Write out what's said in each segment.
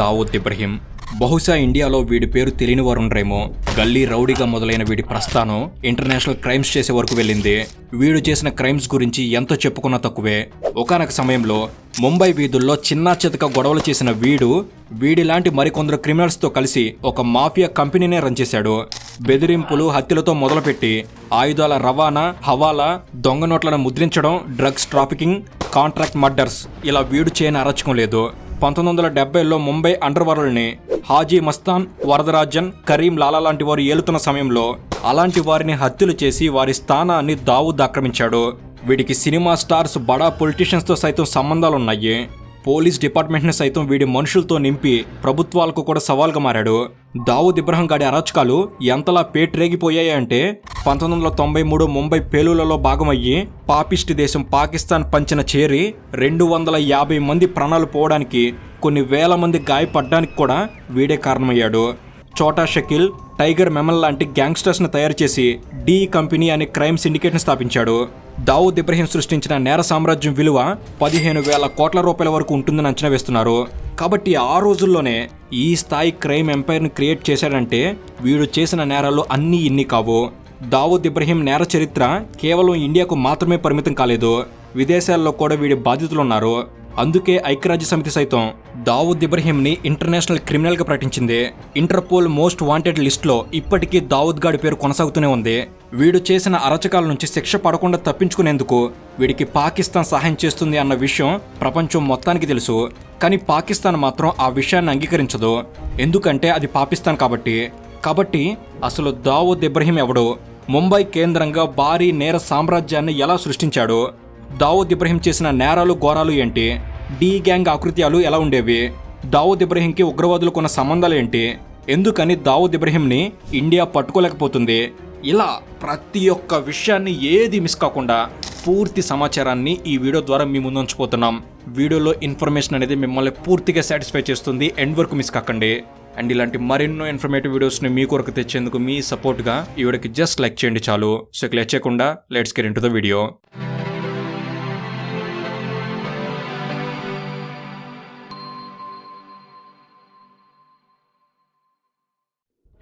దావూద్ ఇబ్రహీం. బహుశా ఇండియాలో వీడి పేరు తెలియని వారుండ్రేమో. గల్లీ రౌడీగా మొదలైన వీడి ప్రస్థానం ఇంటర్నేషనల్ క్రైమ్స్ చేసే వరకు వెళ్ళింది. వీడు చేసిన క్రైమ్స్ గురించి ఎంతో చెప్పుకున్నా తక్కువే. ఒకనొక సమయంలో ముంబై వీధుల్లో చిన్నా చితక గొడవలు చేసిన వీడు వీడిలాంటి మరికొందరు క్రిమినల్స్తో కలిసి ఒక మాఫియా కంపెనీనే రన్ చేశాడు. బెదిరింపులు హత్యలతో మొదలుపెట్టి ఆయుధాల రవాణా హవాలా దొంగ నోట్లను ముద్రించడం డ్రగ్స్ ట్రాఫికింగ్ కాంట్రాక్ట్ మర్డర్స్ ఇలా వీడు చేయని అరచకం లేదు. పంతొమ్మిది వందల డెబ్బైలో ముంబై అండర్ వరల్డ్ని హాజీ మస్తాన్ వరదరాజన్ కరీం లాలా లాంటి వారు ఏలుతున్న సమయంలో అలాంటి వారిని హత్యలు చేసి వారి స్థానాన్ని దావూద్ ఆక్రమించాడు. వీడికి సినిమా స్టార్స్ బడా పొలిటీషియన్స్తో సైతం సంబంధాలున్నాయి. పోలీస్ డిపార్ట్మెంట్ని సైతం వీడి మనుషులతో నింపి ప్రభుత్వాలకు కూడా సవాల్గా మారాడు. దావూద్ ఇబ్రహం గాడి అరాచకాలు ఎంతలా పేట్రేగిపోయాయి అంటే పంతొమ్మిది వందల తొంభై మూడు ముంబై పేలులలో భాగమయ్యి పాపిస్ట్ దేశం పాకిస్తాన్ పంచిన చేరి రెండు వందల యాభై మంది ప్రాణాలు పోవడానికి కొన్ని వేల మంది గాయపడ్డానికి కూడా వీడే కారణమయ్యాడు. చోటా షకీల్ టైగర్ మెమల్ లాంటి గ్యాంగ్స్టర్స్ను తయారు చేసి డీ కంపెనీ అనే క్రైమ్ సిండికేట్ని స్థాపించాడు. దావూద్ ఇబ్రహీం సృష్టించిన నేర సామ్రాజ్యం విలువ పదిహేను వేల కోట్ల రూపాయల వరకు ఉంటుందని అంచనా వేస్తున్నారు. కాబట్టి ఆ రోజుల్లోనే ఈ స్థాయి క్రైమ్ ఎంపైర్ని క్రియేట్ చేశాడంటే వీడు చేసిన నేరాలు అన్నీ ఇన్ని కావు. దావూద్ ఇబ్రహీం నేర చరిత్ర కేవలం ఇండియాకు మాత్రమే పరిమితం కాలేదు. విదేశాల్లో కూడా వీడి బాధితులున్నారు అందుకే ఐక్యరాజ్య సమితి సైతం దావూద్ ఇబ్రహీంని ఇంటర్నేషనల్ క్రిమినల్గా ప్రకటించింది. ఇంటర్పోల్ మోస్ట్ వాంటెడ్ లిస్ట్లో ఇప్పటికీ దావూద్ గాడి పేరు కొనసాగుతూనే ఉంది. వీడు చేసిన అరచకాల నుంచి శిక్ష పడకుండా తప్పించుకునేందుకు వీడికి పాకిస్తాన్ సహాయం చేస్తుంది అన్న విషయం ప్రపంచం మొత్తానికి తెలుసు. కానీ పాకిస్తాన్ మాత్రం ఆ విషయాన్ని అంగీకరించదు. ఎందుకంటే అది పాకిస్తాన్ కాబట్టి. కాబట్టి అసలు దావూద్ ఇబ్రహీం ఎవడు? ముంబై కేంద్రంగా భారీ నేర సామ్రాజ్యాన్ని ఎలా సృష్టించాడు? దావూద్ ఇబ్రహీం చేసిన నేరాలు ఘోరాలు ఏంటి? డీ గ్యాంగ్ ఆకృత్యాలు ఎలా ఉండేవి? దావూద్ ఇబ్రహీంకి ఉగ్రవాదులకు ఉన్న సంబంధాలు ఏంటి? ఎందుకని దావూద్ ఇబ్రహీంని ఇండియా పట్టుకోలేకపోతుంది? ఇలా ప్రతి ఒక్క విషయాన్ని ఏది మిస్ కాకుండా పూర్తి సమాచారాన్ని ఈ వీడియో ద్వారా మీ ముందు ఉంచిపోతున్నాం. వీడియోలో ఇన్ఫర్మేషన్ అనేది మిమ్మల్ని పూర్తిగా సాటిస్ఫై చేస్తుంది ఎండ్ వరకు మిస్ కాకండి. అండ్ ఇలాంటి మరెన్నో ఇన్ఫర్మేటివ్ వీడియోస్ని మీ కొరకు తెచ్చేందుకు మీ సపోర్ట్గా ఈ వీడియోకి జస్ట్ లైక్ చేయండి చాలు. సో ఇక లెట్ చేయకుండా let's get into the video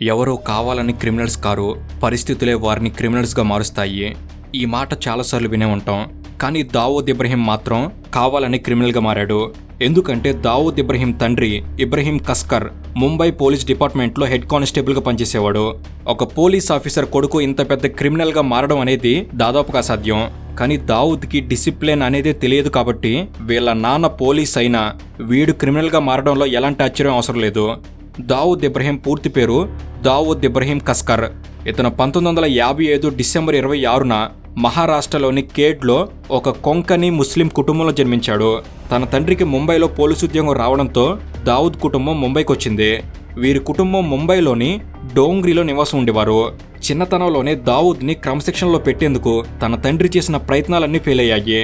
ఎవరో కావాలని క్రిమినల్స్ కారు పరిస్థితులే వారిని క్రిమినల్స్గా మారుస్తాయి. ఈ మాట చాలాసార్లు వినే ఉంటాం. కానీ దావూద్ ఇబ్రహీం మాత్రం కావాలని క్రిమినల్గా మారాడు. ఎందుకంటే దావూద్ ఇబ్రహీం తండ్రి ఇబ్రహీం కస్కర్ ముంబై పోలీస్ డిపార్ట్మెంట్లో హెడ్ కానిస్టేబుల్గా పనిచేసేవాడు. ఒక పోలీస్ ఆఫీసర్ కొడుకు ఇంత పెద్ద క్రిమినల్గా మారడం అనేది దాదాపుగా అసాధ్యం. కానీ దావూద్కి డిసిప్లిన్ అనేదే తెలియదు కాబట్టి వీళ్ళ నాన్న పోలీస్ అయినా వీడు క్రిమినల్గా మారడంలో ఎలాంటి ఆశ్చర్యం అవసరం లేదు. దావూద్ ఇబ్రహీం పూర్తి పేరు దావూద్ ఇబ్రహీం కస్కర్ ఇతను పంతొమ్మిది వందల యాభై ఐదు డిసెంబర్ ఇరవై ఆరున మహారాష్ట్రలోని కేడ్లో ఒక కొంకణి ముస్లిం కుటుంబంలో జన్మించాడు. తన తండ్రికి ముంబైలో పోలీసు ఉద్యోగం రావడంతో దావూద్ కుటుంబం ముంబైకి వచ్చింది వీరి కుటుంబం ముంబైలోని డోంగ్రీలో నివాసం ఉండేవారు. చిన్నతనంలోనే దావూద్ని క్రమశిక్షణలో పెట్టేందుకు తన తండ్రి చేసిన ప్రయత్నాలన్నీ ఫెయిల్ అయ్యాయి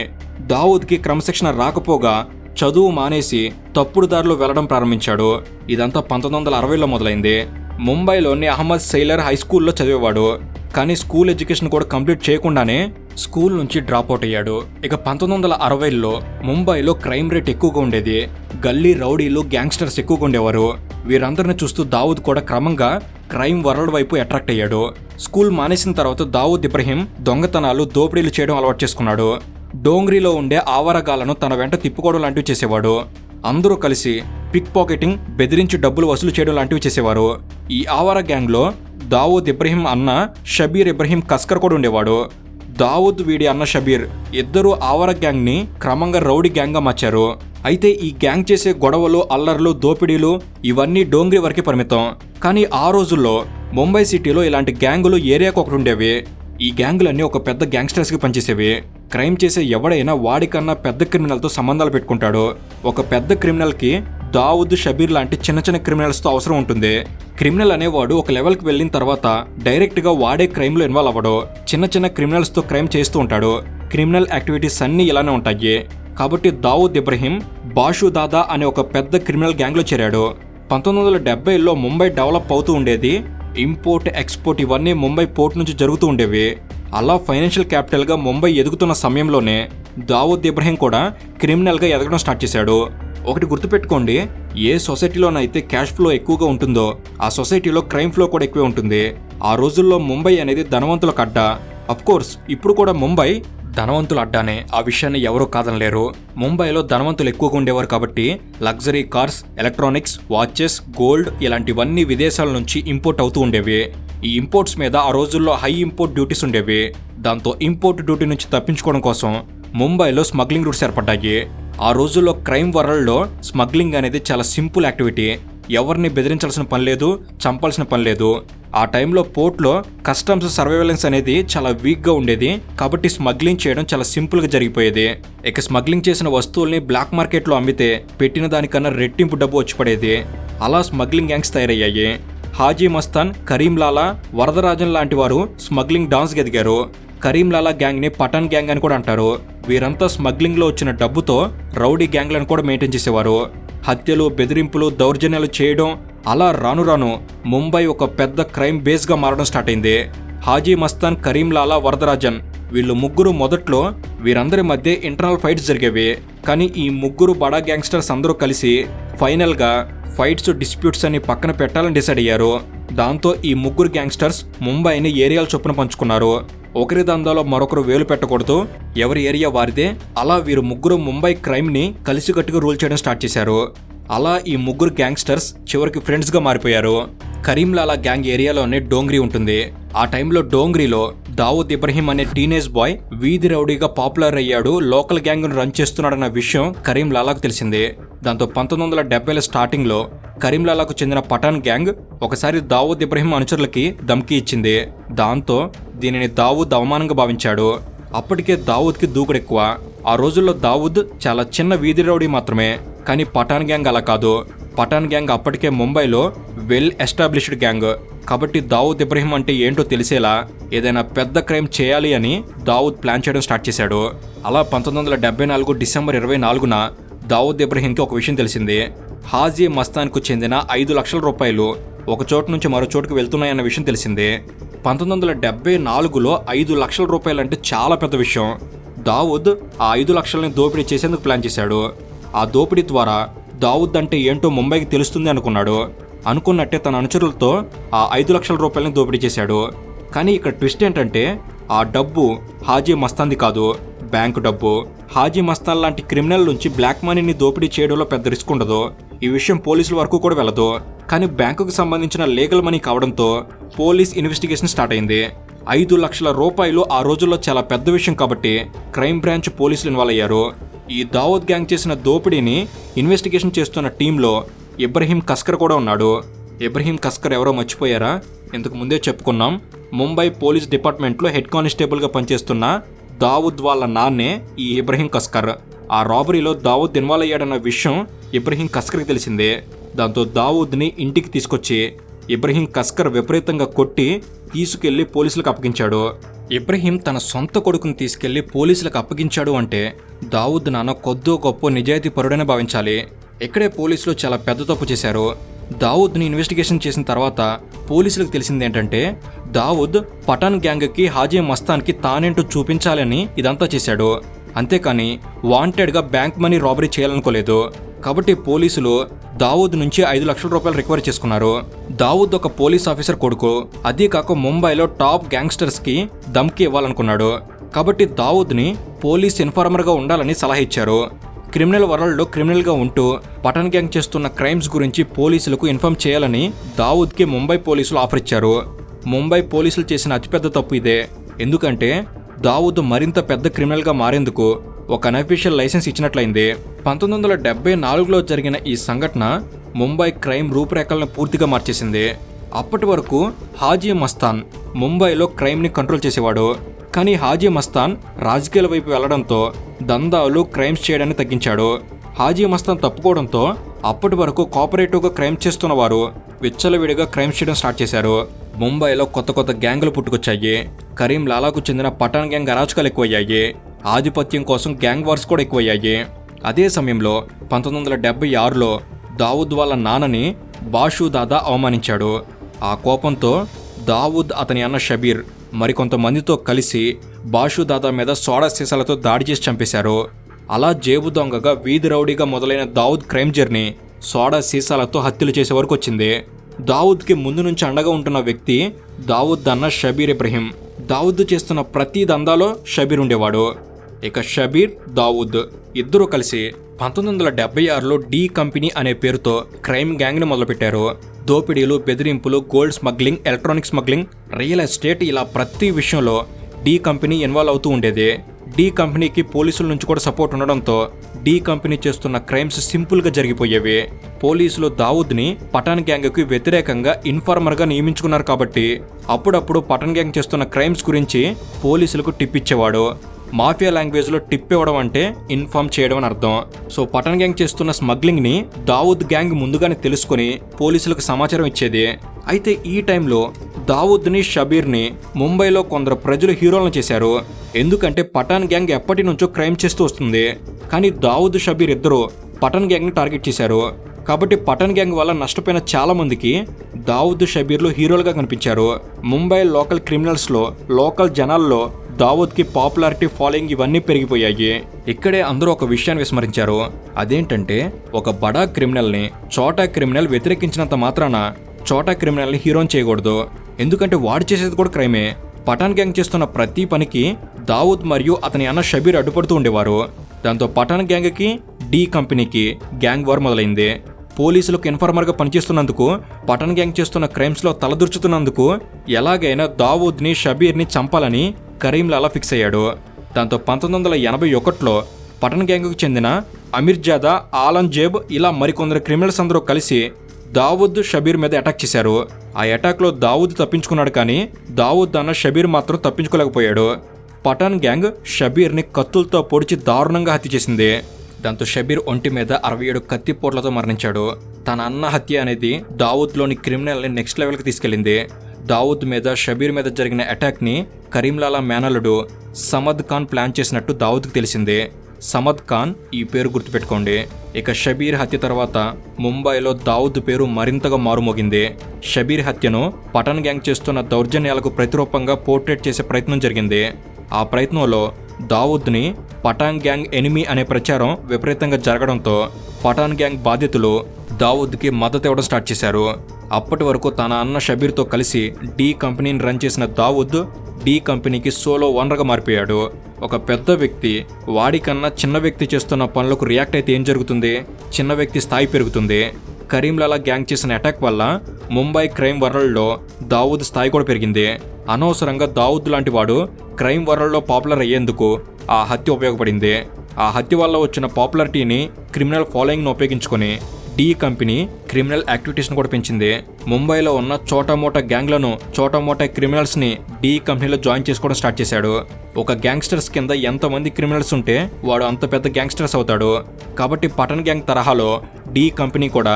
దావూద్కి క్రమశిక్షణ రాకపోగా చదువు మానేసి తప్పుడు దారిలో వెళ్ళడం ప్రారంభించాడు. ఇదంతా పంతొమ్మిది వందల అరవైలో మొదలైంది. ముంబైలోని అహ్మద్ సైలర్ హై స్కూల్లో చదివేవాడు. కానీ స్కూల్ ఎడ్యుకేషన్ కూడా కంప్లీట్ చేయకుండానే స్కూల్ నుంచి డ్రాప్ అవుట్ అయ్యాడు. ఇక పంతొమ్మిది వందల అరవైలో ముంబైలో క్రైమ్ రేట్ ఎక్కువగా ఉండేది. గల్లీ రౌడీలు గ్యాంగ్స్టర్స్ ఎక్కువగా ఉండేవారు. వీరందరిని చూస్తూ దావూద్ కూడా క్రమంగా క్రైమ్ వరల్డ్ వైపు అట్రాక్ట్ అయ్యాడు. స్కూల్ మానేసిన తర్వాత దావూద్ ఇబ్రహీం దొంగతనాలు దోపిడీలు చేయడం అలవాటు చేసుకున్నాడు. డోంగ్రీలో ఉండే ఆవారగాలను తన వెంట తిప్పుకోవడం లాంటివి చేసేవాడు. అందరూ కలిసి పిక్ పాకెటింగ్ బెదిరించి డబ్బులు వసూలు చేయడం లాంటివి చేసేవారు. ఈ ఆవార గ్యాంగ్లో దావూద్ ఇబ్రహీం అన్న షబీర్ ఇబ్రహీం కస్కర్ కూడా ఉండేవాడు. దావూద్ వీడి అన్న షబీర్ ఇద్దరు ఆవర గ్యాంగ్ని క్రమంగా రౌడీ గ్యాంగ్గా మార్చారు. అయితే ఈ గ్యాంగ్ చేసే గొడవలు అల్లర్లు దోపిడీలు ఇవన్నీ డోంగ్రీ వరకే పరిమితం. కానీ ఆ రోజుల్లో ముంబై సిటీలో ఇలాంటి గ్యాంగులు ఏరియాకు ఒకటి ఉండేవి. ఈ గ్యాంగులన్నీ ఒక పెద్ద గ్యాంగ్స్టర్స్కి పనిచేసేవి. క్రైమ్ చేసే ఎవడైనా వాడికన్నా పెద్ద క్రిమినల్తో సంబంధాలు పెట్టుకుంటాడు ఒక పెద్ద క్రిమినల్కి దావుద్ షబీర్ లాంటి చిన్న చిన్న క్రిమినల్స్తో అవసరం ఉంటుంది. క్రిమినల్ అనేవాడు ఒక లెవెల్కి వెళ్ళిన తర్వాత డైరెక్ట్గా వాడే క్రైమ్లో ఇన్వాల్వ్ అవ్వడు చిన్న చిన్న క్రిమినల్స్తో క్రైమ్ చేస్తూ ఉంటాడు క్రిమినల్ యాక్టివిటీస్ అన్నీ ఇలానే ఉంటాయి. కాబట్టి దావూద్ ఇబ్రహీం బాషు దాదా అనే ఒక పెద్ద క్రిమినల్ గ్యాంగ్లో చేరాడు. పంతొమ్మిది వందల డెబ్బైలో ముంబై డెవలప్ అవుతూ ఉండేది ఇంపోర్ట్ ఎక్స్పోర్ట్ ఇవన్నీ ముంబై పోర్ట్ నుంచి జరుగుతూ ఉండేవి. అలా ఫైనాన్షియల్ క్యాపిటల్గా ముంబై ఎదుగుతున్న సమయంలోనే దావూద్ ఇబ్రహీం కూడా క్రిమినల్గా ఎదగడం స్టార్ట్ చేశాడు. ఒకటి గుర్తుపెట్టుకోండి ఏ సొసైటీలోనైతే క్యాష్ ఫ్లో ఎక్కువగా ఉంటుందో ఆ సొసైటీలో క్రైమ్ ఫ్లో కూడా ఎక్కువే ఉంటుంది. ఆ రోజుల్లో ముంబై అనేది ధనవంతుల కట్ట కోర్స్ ఇప్పుడు కూడా ముంబై ధనవంతులు అడ్డానే ఆ విషయాన్ని ఎవరూ కాదనలేరు. ముంబైలో ధనవంతులు ఎక్కువగా ఉండేవారు కాబట్టి luxury cars electronics watches gold ఇలాంటివన్నీ విదేశాల నుంచి ఇంపోర్ట్ అవుతూ ఉండేవి. ఈ ఇంపోర్ట్స్ మీద ఆ రోజుల్లో హై ఇంపోర్ట్ డ్యూటీస్ ఉండేవి. దాంతో ఇంపోర్ట్ డ్యూటీ నుంచి తప్పించుకోవడం కోసం ముంబైలో స్మగ్లింగ్ రూట్స్ ఏర్పడ్డాయి. ఆ రోజుల్లో క్రైమ్ వరల్డ్లో స్మగ్లింగ్ అనేది చాలా సింపుల్ యాక్టివిటీ. ఎవరిని బెదిరించాల్సిన పని లేదు చంపాల్సిన పని లేదు. ఆ టైంలో పోర్ట్లో కస్టమ్స్ సర్వైలెన్స్ అనేది చాలా వీక్గా ఉండేది. కాబట్టి స్మగ్లింగ్ చేయడం చాలా సింపుల్గా జరిగిపోయేది. ఇక స్మగ్లింగ్ చేసిన వస్తువుల్ని బ్లాక్ మార్కెట్లో అమ్మితే పెట్టిన దానికన్నా రెట్టింపు డబ్బు వచ్చి పడేది. అలా స్మగ్లింగ్ గ్యాంగ్స్ తయారయ్యాయి. హాజీ మస్తాన్ కరీం లాలా వరదరాజన్ లాంటి వారు స్మగ్లింగ్ డాన్స్ ఎదిగారు. కరీంలాలా గ్యాంగ్ని పఠాన్ గ్యాంగ్ అని కూడా అంటారు. వీరంతా స్మగ్లింగ్లో వచ్చిన డబ్బుతో రౌడీ గ్యాంగ్లను కూడా మెయింటైన్ చేసేవారు. హత్యలు బెదిరింపులు దౌర్జన్యాలు చేయడం అలా రాను రాను ముంబై ఒక పెద్ద క్రైమ్ బేస్గా మారడం స్టార్ట్ అయింది. హాజీ మస్తాన్ కరీంలాలా వరదరాజన్ వీళ్ళు ముగ్గురు మొదట్లో వీరందరి మధ్య ఇంటర్నల్ ఫైట్స్ జరిగేవి. కానీ ఈ ముగ్గురు బడా గ్యాంగ్స్టర్స్ అందరూ కలిసి ఫైనల్గా ఫైట్స్ డిస్ప్యూట్స్ అని పక్కన పెట్టాలని డిసైడ్ అయ్యారు. దాంతో ఈ ముగ్గురు గ్యాంగ్స్టర్స్ ముంబైని ఏరియాల చొప్పున పంచుకున్నారు. ఒకరి దందాలో మరొకరు వేలు పెట్టకూడదు. ఎవరి ఏరియా వారిదే. అలా వీరు ముగ్గురు ముంబై క్రైమ్ని కలిసికట్టుగా రూల్ చేయడం స్టార్ట్ చేశారు. అలా ఈ ముగ్గురు గ్యాంగ్స్టర్స్ చివరికి ఫ్రెండ్స్గా మారిపోయారు. కరీంలాలా గ్యాంగ్ ఏరియాలోనే డోంగ్రీ ఉంటుంది. ఆ టైంలో డోంగ్రీలో దావూద్ ఇబ్రహీం అనే టీనేజ్ బాయ్ వీధి రౌడీగా పాపులర్ అయ్యాడు లోకల్ గ్యాంగ్ను రన్ చేస్తున్నాడన్న విషయం కరీంలాలాకు తెలిసింది. దాంతో పంతొమ్మిది వందల డెబ్బైల స్టార్టింగ్లో కరీంలాలాకు చెందిన పఠాన్ గ్యాంగ్ ఒకసారి దావూద్ ఇబ్రహీం అనుచరులకి ధమ్కీ ఇచ్చింది. దాంతో దీనిని దావూద్ అవమానంగా భావించాడు. అప్పటికే దావూద్కి దూకుడు ఎక్కువ. ఆ రోజుల్లో దావూద్ చాలా చిన్న వీధి రౌడీ మాత్రమే కానీ పఠాన్ గ్యాంగ్ అలా కాదు. పఠాన్ గ్యాంగ్ అప్పటికే ముంబైలో వెల్ ఎస్టాబ్లిష్డ్ గ్యాంగ్. కాబట్టి దావూద్ ఇబ్రహీం అంటే ఏంటో తెలిసేలా ఏదైనా పెద్ద క్రైమ్ చేయాలి అని దావూద్ ప్లాన్ చేయడం స్టార్ట్ చేశాడు. అలా పంతొమ్మిది వందల డెబ్బై నాలుగు డిసెంబర్ ఇరవై నాలుగున దావూద్ ఇబ్రహీంకి ఒక విషయం తెలిసింది. హాజీ మస్తాన్కు చెందిన ఐదు లక్షల రూపాయలు ఒక చోటు నుంచి మరో చోటుకు వెళ్తున్నాయన్న విషయం తెలిసింది. పంతొమ్మిది వందల డెబ్బై నాలుగులో ఐదు లక్షల రూపాయలు అంటే చాలా పెద్ద విషయం. దావూద్ ఆ ఐదు లక్షలని దోపిడీ చేసేందుకు ప్లాన్ చేశాడు. ఆ దోపిడీ ద్వారా దావూద్ అంటే ఏంటో ముంబైకి తెలుస్తుంది అనుకున్నాడు. అనుకున్నట్టే తన అనుచరులతో ఆ ఐదు లక్షల రూపాయలని దోపిడీ చేశాడు. కానీ ఇక్కడ ట్విస్ట్ ఏంటంటే ఆ డబ్బు హాజీ మస్తాన్ది కాదు. బ్యాంకు డబ్బు. హాజీ మస్తాన్ లాంటి క్రిమినల్ నుంచి బ్లాక్ మనీని దోపిడీ చేయడంలో పెద్ద రిస్క్ ఉండదు. ఈ విషయం పోలీసుల వరకు కూడా వెళ్ళదు. కానీ బ్యాంకుకు సంబంధించిన లీగల్ మనీ కావడంతో పోలీస్ ఇన్వెస్టిగేషన్ స్టార్ట్ అయింది. ఐదు లక్షల రూపాయలు ఆ రోజుల్లో చాలా పెద్ద విషయం కాబట్టి క్రైమ్ బ్రాంచ్ పోలీసులు ఇన్వాల్వ్ అయ్యారు. ఈ దావోద్ గ్యాంగ్ చేసిన దోపిడీని ఇన్వెస్టిగేషన్ చేస్తున్న టీంలో ఇబ్రహీం కస్కర్ కూడా ఉన్నాడు. ఇబ్రహీం కస్కర్ ఎవరో మర్చిపోయారా? ఇంతకు ముందే చెప్పుకున్నాం ముంబై పోలీస్ డిపార్ట్మెంట్లో హెడ్ కానిస్టేబుల్గా పనిచేస్తున్న దావూద్ వాళ్ళ నాన్నే ఈ ఇబ్రహీం కస్కర్ ఆ రాబరీలో దావుద్ ఇన్వాల్వ్ అయ్యాడన్న విషయం ఇబ్రహీం కస్కర్కి తెలిసిందే. దాంతో దావూద్ని ఇంటికి తీసుకొచ్చి ఇబ్రహీం కస్కర్ విపరీతంగా కొట్టి తీసుకెళ్ళి పోలీసులకు అప్పగించాడు. ఇబ్రహీం తన సొంత కొడుకుని తీసుకెళ్ళి పోలీసులకు అప్పగించాడు అంటే దావూద్ నాన్న కొద్దో గొప్ప నిజాయితీ పరుడని భావించాలి. ఇక్కడే పోలీసులు చాలా పెద్ద తప్పు చేశారు. దావూద్ని ఇన్వెస్టిగేషన్ చేసిన తర్వాత పోలీసులకు తెలిసింది ఏంటంటే దావూద్ పఠాన్ గ్యాంగ్కి హాజీ మస్తాన్కి తానేంటో చూపించాలని ఇదంతా చేశాడు. అంతేకాని వాంటెడ్గా బ్యాంక్ మనీ రాబరీ చేయాలనుకోలేదు. కాబట్టి పోలీసులు దావూద్ నుంచి ఐదు లక్షల రూపాయలు రికవర్ చేసుకున్నారు. దావూద్ ఒక పోలీస్ ఆఫీసర్ కొడుకు. అదీ కాక ముంబైలో టాప్ గ్యాంగ్స్టర్స్కి దమ్కి ఇవ్వాలనుకున్నాడు. కాబట్టి దావూద్ని పోలీస్ ఇన్ఫార్మర్గా ఉండాలని సలహా ఇచ్చారు. క్రిమినల్ వరల్డ్లో క్రిమినల్గా ఉంటూ పఠాన్ గ్యాంగ్ చేస్తున్న క్రైమ్స్ గురించి పోలీసులకు ఇన్ఫార్మ్ చేయాలని దావూద్కి ముంబై పోలీసులు ఆఫర్ ఇచ్చారు. ముంబై పోలీసులు చేసిన అతిపెద్ద తప్పు ఇదే. ఎందుకంటే దావూద్ మరింత పెద్ద క్రిమినల్గా మారేందుకు ఒక అనఫీషియల్ లైసెన్స్ ఇచ్చినట్లయింది. పంతొమ్మిది వందల డెబ్బై నాలుగులో జరిగిన ఈ సంఘటన ముంబై క్రైమ్ రూపురేఖలను పూర్తిగా మార్చేసింది. అప్పటి వరకు హాజీ మస్తాన్ ముంబైలో క్రైమ్ని కంట్రోల్ చేసేవాడు. కానీ హాజీ మస్తాన్ రాజకీయాల వైపు వెళ్ళడంతో దందాలు క్రైమ్స్ చేయడాన్ని తగ్గించాడు. హాజీ మస్తాన్ తప్పుకోవడంతో అప్పటి వరకు కోఆపరేటివ్గా క్రైమ్ చేస్తున్న వారు విచ్చలవిడిగా క్రైమ్ చేయడం స్టార్ట్ చేశారు. ముంబైలో కొత్త కొత్త గ్యాంగులు పుట్టుకొచ్చాయి. కరీం లాలాకు చెందిన పఠాన్ గ్యాంగ్ అరాచకాలు ఎక్కువయ్యాయి. ఆధిపత్యం కోసం గ్యాంగ్ వార్స్ కూడా ఎక్కువయ్యాయి. అదే సమయంలో పంతొమ్మిది వందల డెబ్బై ఆరులో దావూద్ వాళ్ళ నాన్నని బాషు దాదా అవమానించాడు. ఆ కోపంతో దావూద్ అతని అన్న షబీర్ మరికొంతమందితో కలిసి బాషు దాదా మీద సోడా సీసాలతో దాడి చేసి చంపేశారు. అలా జేబు దొంగగా వీధి రౌడీగా మొదలైన దావుద్ క్రైమ్ జర్నీ సోడా సీసాలతో హత్యలు చేసే వరకు వచ్చింది. దావుద్కి ముందు నుంచి అండగా ఉంటున్న వ్యక్తి దావుద్ అన్న షబీర్ ఇబ్రహీం. దావుద్ చేస్తున్న ప్రతి దందాలో షబీర్ ఉండేవాడు. ఇక షబీర్ దావుద్ ఇద్దరూ కలిసి పంతొమ్మిది వందల డెబ్బై ఆరులో డి కంపెనీ అనే పేరుతో క్రైమ్ గ్యాంగ్ని మొదలుపెట్టారు. దోపిడీలు బెదిరింపులు gold smuggling electronic smuggling real estate ఇలా ప్రతి విషయంలో డి కంపెనీ ఇన్వాల్వ్ అవుతూ ఉండేది. డి కంపెనీకి పోలీసుల నుంచి కూడా సపోర్ట్ ఉండడంతో డి కంపెనీ చేస్తున్న క్రైమ్స్ సింపుల్గా జరిగిపోయేవి. పోలీసులు దావుద్ని పఠాన్ గ్యాంగ్కి వ్యతిరేకంగా ఇన్ఫార్మర్గా నియమించుకున్నారు కాబట్టి అప్పుడప్పుడు పఠాన్ గ్యాంగ్ చేస్తున్న క్రైమ్స్ గురించి పోలీసులకు టిప్ ఇచ్చేవాడు. మాఫియా లాంగ్వేజ్లో టిప్ ఇవ్వడం అంటే ఇన్ఫార్మ్ చేయడం అని అర్థం. సో పఠాన్ గ్యాంగ్ చేస్తున్న స్మగ్లింగ్ని దావుద్ గ్యాంగ్ ముందుగానే తెలుసుకొని పోలీసులకు సమాచారం ఇచ్చేది. అయితే ఈ టైంలో దావుద్ని షబీర్ని ముంబైలో కొందరు ప్రజలు హీరోలను చేశారు. ఎందుకంటే పఠాన్ గ్యాంగ్ ఎప్పటి నుంచో క్రైమ్ చేస్తూ వస్తుంది. కానీ దావుద్ షబీర్ ఇద్దరు పఠాన్ గ్యాంగ్ని టార్గెట్ చేశారు. కాబట్టి పఠాన్ గ్యాంగ్ వల్ల నష్టపోయిన చాలామందికి దావుద్ షబీర్లు హీరోలుగా కనిపించారు. ముంబై లోకల్ క్రిమినల్స్లో లోకల్ జనాల్లో దావూద్కి పాపులారిటీ ఫాలోయింగ్ ఇవన్నీ పెరిగిపోయాయి. ఇక్కడే అందరూ ఒక విషయాన్ని విస్మరించారు. అదేంటంటే ఒక బడా క్రిమినల్ని చోటా క్రిమినల్ వ్యతిరేకించినంత మాత్రాన చోటా క్రిమినల్ని హీరోన్ చేయకూడదు. ఎందుకంటే వాడు చేసేది కూడా క్రైమే. పఠాన్ గ్యాంగ్ చేస్తున్న ప్రతి పనికి దావూద్ మరియు అతని అన్న షబీర్ అడ్డుపడుతూ ఉండేవారు. దాంతో పఠాన్ గ్యాంగ్కి డి కంపెనీకి గ్యాంగ్ వార్ మొదలైంది. పోలీసులకు ఇన్ఫార్మర్గా పనిచేస్తున్నందుకు పఠాన్ గ్యాంగ్ చేస్తున్న క్రైమ్స్లో తలదూర్చుతున్నందుకు ఎలాగైనా దావూద్ని షబీర్ని చంపాలని కరీంలాలా ఫిక్స్ అయ్యాడు. దాంతో పంతొమ్మిది వందల ఎనభై ఒకటిలో పఠాన్ గ్యాంగ్కు చెందిన అమీర్జాదా ఆలంజేబ్ ఇలా మరికొందరు క్రిమినల్స్ అందరూ కలిసి దావూద్ షబీర్ మీద అటాక్ చేశారు. ఆ అటాక్లో దావూద్ తప్పించుకున్నాడు కానీ దావూద్ అన్న షబీర్ మాత్రం తప్పించుకోలేకపోయాడు. పఠాన్ గ్యాంగ్ షబీర్ని కత్తులతో పొడిచి దారుణంగా హత్య చేసింది. దాంతో షబీర్ ఒంటి మీద అరవై ఏడు కత్తిపోట్లతో మరణించాడు. తన అన్న హత్య అనేది దావూద్లోని క్రిమినల్ని నెక్స్ట్ లెవెల్కి తీసుకెళ్ళింది. దావూద్ మీద షబీర్ మీద జరిగిన అటాక్ని కరీంలాలా మేనలుడు సమద్ ఖాన్ ప్లాన్ చేసినట్టు దావుద్కి తెలిసింది. సమద్ ఖాన్ ఈ పేరు గుర్తుపెట్టుకోండి. ఇక షబీర్ హత్య తర్వాత ముంబైలో దావుద్ పేరు మరింతగా మారుమోగింది. షబీర్ హత్యను పఠాన్ గ్యాంగ్ చేస్తున్న దౌర్జన్యాలకు ప్రతిరూపంగా పోర్ట్రేట్ చేసే ప్రయత్నం జరిగింది. ఆ ప్రయత్నంలో దావుద్ని పఠాన్ గ్యాంగ్ ఎనిమి అనే ప్రచారం విపరీతంగా జరగడంతో పఠాన్ గ్యాంగ్ బాధితులు దావుద్కి మద్దతు ఇవ్వడం స్టార్ట్ చేశారు. అప్పటి వరకు తన అన్న షబీర్తో కలిసి డీ కంపెనీని రన్ చేసిన దావుద్ డి కంపెనీకి సోలో ఓనర్గా మారిపోయాడు. ఒక పెద్ద వ్యక్తి వాడికన్నా చిన్న వ్యక్తి చేస్తున్న పనులకు రియాక్ట్ అయితే ఏం జరుగుతుంది? చిన్న వ్యక్తి స్థాయి పెరుగుతుంది. కరీంలాలా గ్యాంగ్ చేసిన అటాక్ వల్ల ముంబై క్రైమ్ వరల్డ్లో దావూద్ స్థాయి కూడా పెరిగింది. అనవసరంగా దావూద్ లాంటి వాడు క్రైమ్ వరల్డ్లో పాపులర్ అయ్యేందుకు ఆ హత్య ఉపయోగపడింది. ఆ హత్య వల్ల వచ్చిన పాపులారిటీని క్రిమినల్ ఫాలోయింగ్ను ఉపయోగించుకొని డీ కంపెనీ క్రిమినల్ యాక్టివిటీస్ను కూడా పెంచింది. ముంబైలో ఉన్న చోటామోటా గ్యాంగ్లను చోటామోటా క్రిమినల్స్ని డి కంపెనీలో జాయిన్ చేసుకోవడం స్టార్ట్ చేశాడు. ఒక గ్యాంగ్స్టర్స్ కింద ఎంతమంది క్రిమినల్స్ ఉంటే వాడు అంత పెద్ద గ్యాంగ్స్టర్స్ అవుతాడు. కాబట్టి పఠన్ గ్యాంగ్ తరహాలో డి కంపెనీ కూడా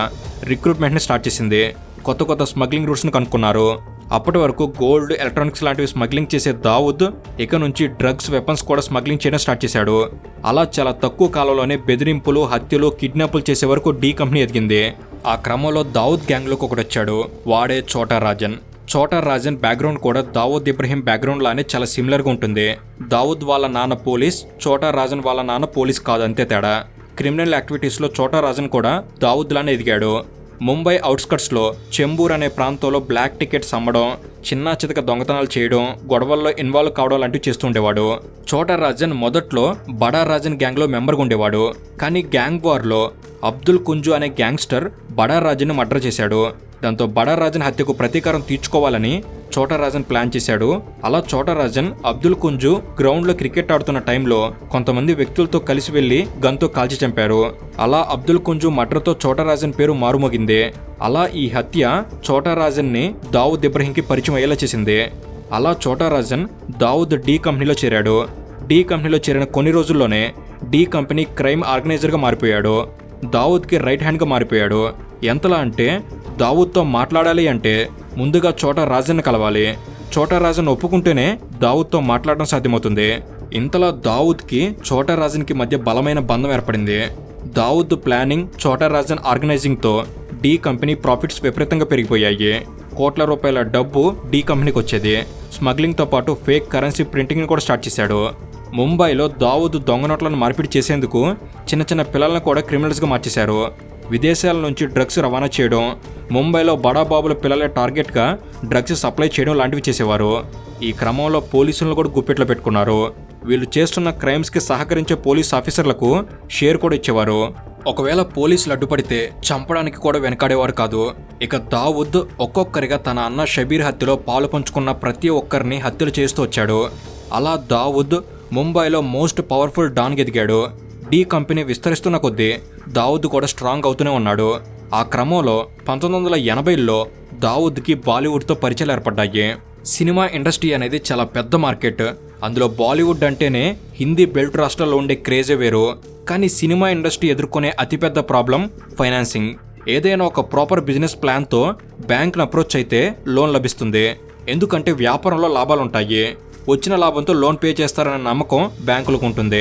రిక్రూట్మెంట్ని స్టార్ట్ చేసింది. కొత్త కొత్త స్మగ్లింగ్ రూట్స్ను కనుక్కున్నారు. అప్పటి వరకు గోల్డ్ ఎలక్ట్రానిక్స్ లాంటివి స్మగ్లింగ్ చేసే దావుద్ ఇక నుంచి డ్రగ్స్ వెపన్స్ కూడా స్మగ్లింగ్ చేయడం స్టార్ట్ చేశాడు. అలా చాలా తక్కువ కాలంలోనే బెదిరింపులు హత్యలు కిడ్నాపులు చేసే వరకు డీ కంపెనీ ఎదిగింది. ఆ క్రమంలో దావుద్ గ్యాంగ్లోకి ఒకటి వచ్చాడు. వాడే చోటా రాజన్. చోటా రాజన్ బ్యాక్గ్రౌండ్ కూడా దావూద్ ఇబ్రహీం బ్యాక్గ్రౌండ్ లానే చాలా సిమిలర్గా ఉంటుంది. దావూద్ వాళ్ళ నాన్న పోలీస్ చోటా రాజన్ వాళ్ళ నాన్న పోలీస్ కాదు అంతే తేడా. క్రిమినల్ యాక్టివిటీస్లో చోటా రాజన్ కూడా దావూద్ లానే ఎదిగాడు. ముంబై అవుట్స్కట్స్లో చెంబూర్ అనే ప్రాంతంలో బ్లాక్ టికెట్స్ అమ్మడం చిన్న చితక దొంగతనాలు చేయడం గొడవల్లో ఇన్వాల్వ్ కావడం లాంటివి చేస్తుండేవాడు చోటా రాజన్ మొదట్లో బడా రాజన్ గ్యాంగ్లో మెంబర్గా ఉండేవాడు. కానీ గ్యాంగ్ వార్లో అబ్దుల్ కుంజు అనే గ్యాంగ్స్టర్ బడా రాజన్ మర్డర్ చేశాడు. దాంతో బడా రాజన్ హత్యకు ప్రతీకారం తీర్చుకోవాలని చోటరాజన్ ప్లాన్ చేశాడు. అలా చోటరాజన్ అబ్దుల్ కుంజు గ్రౌండ్లో క్రికెట్ ఆడుతున్న టైంలో కొంతమంది వ్యక్తులతో కలిసి వెళ్ళి గన్తో కాల్చి చంపారు. అలా అబ్దుల్ కుంజు మర్డర్తో చోటరాజన్ పేరు మారుమోగింది. అలా ఈ హత్య చోటరాజన్ని దావుద్ ఇబ్రహీంకి పరిచయం అయ్యేలా చేసింది. అలా చోటరాజన్ దావుద్ డి కంపెనీలో చేరాడు. డి కంపెనీలో చేరిన కొన్ని రోజుల్లోనే డి కంపెనీ క్రైమ్ ఆర్గనైజర్గా మారిపోయాడు. దావుద్కి రైట్ హ్యాండ్గా మారిపోయాడు. ఎంతలా అంటే దావుద్తో మాట్లాడాలి అంటే ముందుగా చోటా రాజన్ కలవాలి. చోట రాజన్ ఒప్పుకుంటేనే దావుద్తో మాట్లాడడం సాధ్యమవుతుంది. ఇంతలా దావుద్కి చోటా రాజన్కి మధ్య బలమైన బంధం ఏర్పడింది. దావుద్ ప్లానింగ్ చోటా రాజన్ ఆర్గనైజింగ్తో డి కంపెనీ ప్రాఫిట్స్ విపరీతంగా పెరిగిపోయాయి. కోట్ల రూపాయల డబ్బు డి కంపెనీకి వచ్చేది. స్మగ్లింగ్తో పాటు ఫేక్ కరెన్సీ ప్రింటింగ్ని కూడా స్టార్ట్ చేశాడు. ముంబైలో దావూద్ దొంగ నోట్లను మార్పిడి చేసేందుకు చిన్న చిన్న పిల్లలను కూడా క్రిమినల్స్గా మార్చేశారు. విదేశాల నుంచి డ్రగ్స్ రవాణా చేయడం ముంబైలో బడాబాబుల పిల్లలే టార్గెట్గా డ్రగ్స్ సప్లై చేయడం లాంటివి చేసేవారు. ఈ క్రమంలో పోలీసులను కూడా గుప్పెట్లో పెట్టుకున్నారు. వీళ్ళు చేస్తున్న క్రైమ్స్కి సహకరించే పోలీస్ ఆఫీసర్లకు షేర్ కూడా ఇచ్చేవారు. ఒకవేళ పోలీసులు అడ్డుపడితే చంపడానికి కూడా వెనకాడేవారు కాదు. ఇక దావుద్ ఒక్కొక్కరిగా తన అన్న షబీర్ హత్యలో పాలు పంచుకున్న ప్రతి ఒక్కరిని హత్యలు చేస్తూ వచ్చాడు. అలా దావుద్ ముంబైలో మోస్ట్ పవర్ఫుల్ డాన్ ఎదిగాడు. డీ కంపెనీ విస్తరిస్తున్న కొద్దీ దావుద్ కూడా స్ట్రాంగ్ అవుతూనే ఉన్నాడు. ఆ క్రమంలో పంతొమ్మిది వందల ఎనభైలో దావుద్కి బాలీవుడ్తో పరిచయాలు ఏర్పడ్డాయి. సినిమా ఇండస్ట్రీ అనేది చాలా పెద్ద మార్కెట్. అందులో బాలీవుడ్ అంటేనే హిందీ బెల్ట్ రాష్ట్రాల్లో ఉండే క్రేజే వేరు. కానీ సినిమా ఇండస్ట్రీ ఎదుర్కొనే అతిపెద్ద ప్రాబ్లం ఫైనాన్సింగ్. ఏదైనా ఒక ప్రాపర్ బిజినెస్ ప్లాన్తో బ్యాంక్ను అప్రోచ్ అయితే లోన్ లభిస్తుంది. ఎందుకంటే వ్యాపారంలో లాభాలుంటాయి. వచ్చిన లాభంతో లోన్ పే చేస్తారనే నమ్మకం బ్యాంకులకు ఉంటుంది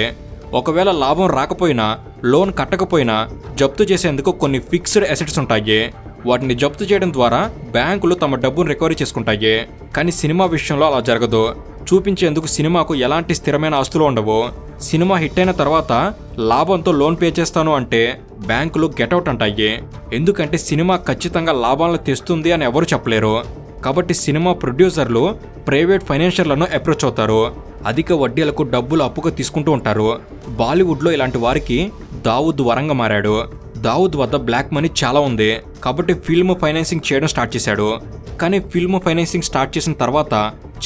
ఒకవేళ లాభం రాకపోయినా లోన్ కట్టకపోయినా జప్తు చేసేందుకు కొన్ని ఫిక్స్డ్ అసెట్స్ ఉంటాయి. వాటిని జప్తు చేయడం ద్వారా బ్యాంకులు తమ డబ్బును రికవరీ చేసుకుంటాయి. కానీ సినిమా విషయంలో అలా జరగదు. చూపించేందుకు సినిమాకు ఎలాంటి స్థిరమైన ఆస్తులు ఉండవు. సినిమా హిట్ అయిన తర్వాత లాభంతో లోన్ పే చేస్తాను అంటే బ్యాంకులు గెటౌట్ అంటాయి. ఎందుకంటే సినిమా ఖచ్చితంగా లాభాలను తెస్తుంది అని ఎవరు చెప్పలేరు. కాబట్టి సినిమా ప్రొడ్యూసర్లు ప్రైవేట్ ఫైనాన్షియర్లను అప్రోచ్ అవుతారు. అధిక వడ్డీలకు డబ్బులు అప్పుగా తీసుకుంటూ ఉంటారు. బాలీవుడ్లో ఇలాంటి వారికి దావుద్ వరంగా మారాడు. దావుద్ వద్ద బ్లాక్ మనీ చాలా ఉంది. కాబట్టి ఫిల్మ్ ఫైనాన్సింగ్ చేయడం స్టార్ట్ చేశాడు. కానీ ఫిల్మ్ ఫైనాన్సింగ్ స్టార్ట్ చేసిన తర్వాత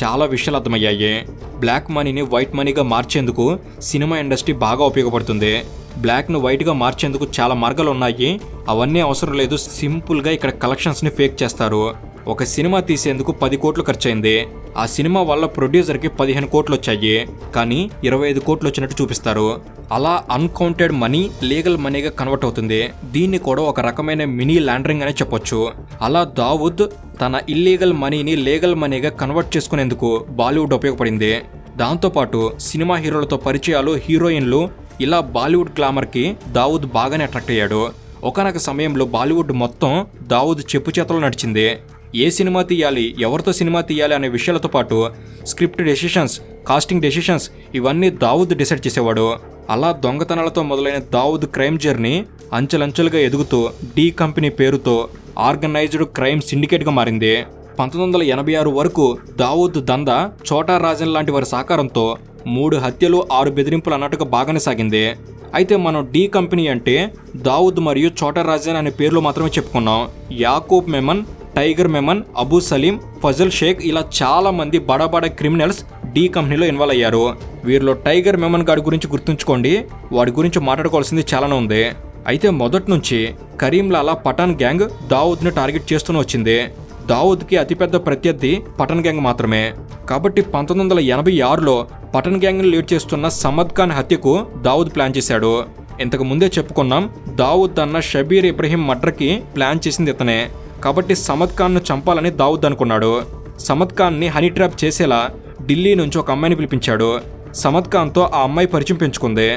చాలా విషయాలు అర్థమయ్యాయి. బ్లాక్ మనీని వైట్ మనీగా మార్చేందుకు సినిమా ఇండస్ట్రీ బాగా ఉపయోగపడుతుంది. బ్లాక్ను వైట్గా మార్చేందుకు చాలా మార్గాలు ఉన్నాయి. అవన్నీ అవసరం లేదు. సింపుల్గా ఇక్కడ కలెక్షన్స్ని ఫేక్ చేస్తారు. ఒక సినిమా తీసేందుకు పది కోట్లు ఖర్చయింది. ఆ సినిమా వల్ల ప్రొడ్యూసర్కి పదిహేను కోట్లు వచ్చాయి కానీ ఇరవై ఐదు కోట్లు వచ్చినట్టు చూపిస్తారు. అలా అన్కౌంటెడ్ మనీ లీగల్ మనీగా కన్వర్ట్ అవుతుంది. దీన్ని కూడా ఒక రకమైన మినీ లాండరింగ్ అనే చెప్పొచ్చు. అలా దావుద్ తన ఇల్లీగల్ మనీని లీగల్ మనీగా కన్వర్ట్ చేసుకునేందుకు బాలీవుడ్ ఉపయోగపడింది. దాంతోపాటు సినిమా హీరోలతో పరిచయాలు హీరోయిన్లు ఇలా బాలీవుడ్ గ్లామర్కి దావుద్ బాగానే అట్రాక్ట్ అయ్యాడు. ఒకనొక సమయంలో బాలీవుడ్ మొత్తం దావుద్ చెప్పు చేతలో నడిచింది. ఏ సినిమా తీయాలి ఎవరితో సినిమా తీయాలి అనే విషయాలతో పాటు స్క్రిప్ట్ డెసిషన్స్ కాస్టింగ్ డెసిషన్స్ ఇవన్నీ దావుద్ డిసైడ్ చేసేవాడు. అలా దొంగతనాలతో మొదలైన దావుద్ క్రైమ్ జర్నీ అంచెలంచెలుగా ఎదుగుతూ డీ కంపెనీ పేరుతో ఆర్గనైజ్డ్ క్రైమ్ సిండికేట్గా మారింది. పంతొమ్మిది వందల ఎనభై ఆరు వరకు దావూద్ దందా చోటా రాజన్ లాంటి వారి సహకారంతో మూడు హత్యలు ఆరు బెదిరింపులు అన్నట్టుగా బాగానే సాగింది. అయితే మనం డి కంపెనీ అంటే దావుద్ మరియు చోటా రాజన్ అనే పేర్లు మాత్రమే చెప్పుకున్నాం. యాకూబ్ మెమన్ టైగర్ మెమన్ అబూ సలీం ఫజల్ షేక్ ఇలా చాలా మంది బడా క్రిమినల్స్ డి కంపెనీలో ఇన్వాల్వ్ అయ్యారు. వీరిలో టైగర్ మెమన్ గారి గురించి గుర్తుంచుకోండి. వాడి గురించి మాట్లాడుకోవాల్సింది చాలానే ఉంది. అయితే మొదటి నుంచి కరీంలాలా పఠాన్ గ్యాంగ్ దావుద్ని టార్గెట్ చేస్తూనే వచ్చింది. దావుద్కి అతిపెద్ద ప్రత్యర్థి పఠన్ గ్యాంగ్ మాత్రమే. కాబట్టి పంతొమ్మిది వందల ఎనభై ఆరులో పఠన్ గ్యాంగ్ను లీడ్ చేస్తున్న సమద్ ఖాన్ హత్యకు దావుద్ ప్లాన్ చేశాడు. ఇంతకు ముందే చెప్పుకున్నాం దావుద్ అన్న షబీర్ ఇబ్రహీం మర్డర్కి ప్లాన్ చేసింది ఇతనే. కాబట్టి సమద్ ఖాన్ను చంపాలని దావుద్ అనుకున్నాడు. సమద్ ఖాన్ని హనీ ట్రాప్ చేసేలా ఢిల్లీ నుంచి ఒక అమ్మాయిని పిలిపించాడు. సమద్ ఖాన్తో ఆ అమ్మాయి పరిచయం పెంచుకుంది.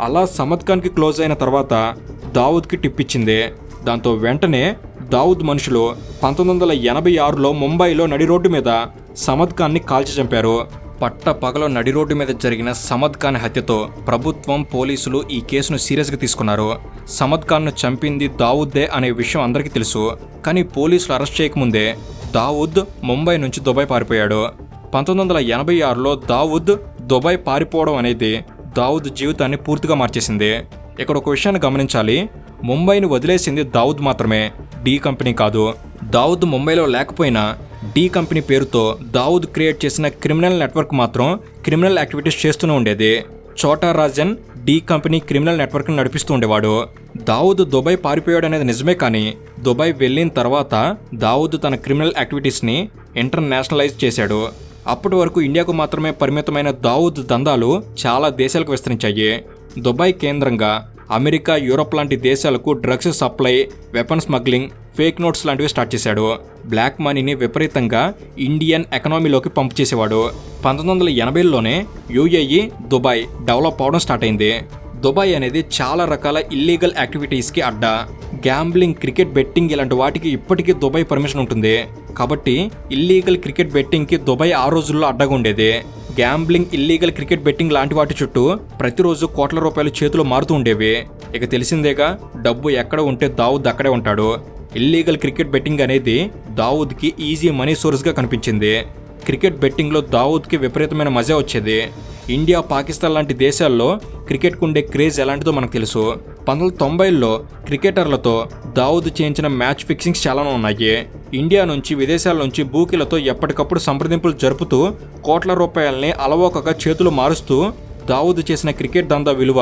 అలా సమద్ ఖాన్కి క్లోజ్ అయిన తర్వాత దావుద్కి టిప్ ఇచ్చింది. దాంతో వెంటనే దావుద్ మనుషులు పంతొమ్మిది వందల ఎనభై ఆరులో ముంబైలో నడి రోడ్డు మీద సమద్ ఖాన్ని కాల్చి చంపారు. పట్ట పగలో నడి రోడ్డు మీద జరిగిన సమద్ ఖాన్ హత్యతో ప్రభుత్వం పోలీసులు ఈ కేసును సీరియస్గా తీసుకున్నారు. సమద్ ఖాన్ను చంపింది దావుద్దే అనే విషయం అందరికీ తెలుసు. కానీ పోలీసులు అరెస్ట్ చేయకముందే దావుద్ ముంబై నుంచి దుబాయ్ పారిపోయాడు. పంతొమ్మిది వందల ఎనభై ఆరులో దావుద్ దుబాయ్ పారిపోవడం అనేది దావుద్ జీవితాన్ని పూర్తిగా మార్చేసింది. ఇక్కడ ఒక విషయాన్ని గమనించాలి. ముంబైని వదిలేసింది దావుద్ మాత్రమే. డీ కంపెనీ కాదు. దావుద్ ముంబైలో లేకపోయినా డి కంపెనీ పేరుతో దావుద్ క్రియేట్ చేసిన క్రిమినల్ నెట్వర్క్ మాత్రం క్రిమినల్ యాక్టివిటీస్ చేస్తూనే ఉండేది. Chhota Rajan D company criminal నెట్వర్క్ని నడిపిస్తూ ఉండేవాడు. దావుద్ దుబాయ్ పారిపోయాడు అనేది నిజమే కానీ దుబాయ్ వెళ్ళిన తర్వాత దావుద్ తన క్రిమినల్ యాక్టివిటీస్ని ఇంటర్నేషనలైజ్ చేశాడు. అప్పటి వరకు ఇండియాకు మాత్రమే పరిమితమైన దావుద్ దందాలు చాలా దేశాలకు విస్తరించాయి. దుబాయ్ కేంద్రంగా అమెరికా యూరోప్ లాంటి దేశాలకు drugs supply weapon smuggling fake notes లాంటివి స్టార్ట్ చేశాడు. బ్లాక్ మనీని విపరీతంగా ఇండియన్ ఎకనామీలోకి పంప్ చేసేవాడు. పంతొమ్మిది వందల ఎనభైలోనే యూఏఈ దుబాయ్ డెవలప్ అవడం స్టార్ట్ అయింది. దుబాయ్ అనేది చాలా రకాల ఇల్లీగల్ యాక్టివిటీస్కి అడ్డా. గ్యాంబ్లింగ్ క్రికెట్ బెట్టింగ్ ఇలాంటి వాటికి ఇప్పటికీ దుబాయ్ పర్మిషన్ ఉంటుంది. కాబట్టి ఇల్లీగల్ క్రికెట్ బెట్టింగ్కి దుబాయ్ ఆ రోజుల్లో అడ్డగా ఉండేది. గ్యాంబ్లింగ్ ఇల్లీగల్ క్రికెట్ బెట్టింగ్ లాంటి వాటి చుట్టూ ప్రతిరోజు కోట్ల రూపాయలు చేతులు మారుతూ ఉండేవి. ఇక తెలిసిందేగా డబ్బు ఎక్కడ ఉంటే దావుద్ అక్కడే ఉంటాడు. ఇల్లీగల్ క్రికెట్ బెట్టింగ్ అనేది దావుద్కి ఈజీ మనీ సోర్స్గా కనిపించింది. క్రికెట్ బెట్టింగ్లో దావూద్కి విపరీతమైన మజా వచ్చేది. ఇండియా పాకిస్తాన్ లాంటి దేశాల్లో క్రికెట్కు ఉండే క్రేజ్ ఎలాంటిదో మనకు తెలుసు. పంతొమ్మిది తొంభైల్లో క్రికెటర్లతో దావూద్ చేయించిన మ్యాచ్ ఫిక్సింగ్స్ చాలానే ఉన్నాయి. ఇండియా నుంచి విదేశాల నుంచి బూకీలతో ఎప్పటికప్పుడు సంప్రదింపులు జరుపుతూ కోట్ల రూపాయల్ని అలవోకగా చేతులు మారుస్తూ దావూద్ చేసిన క్రికెట్ దందా విలువ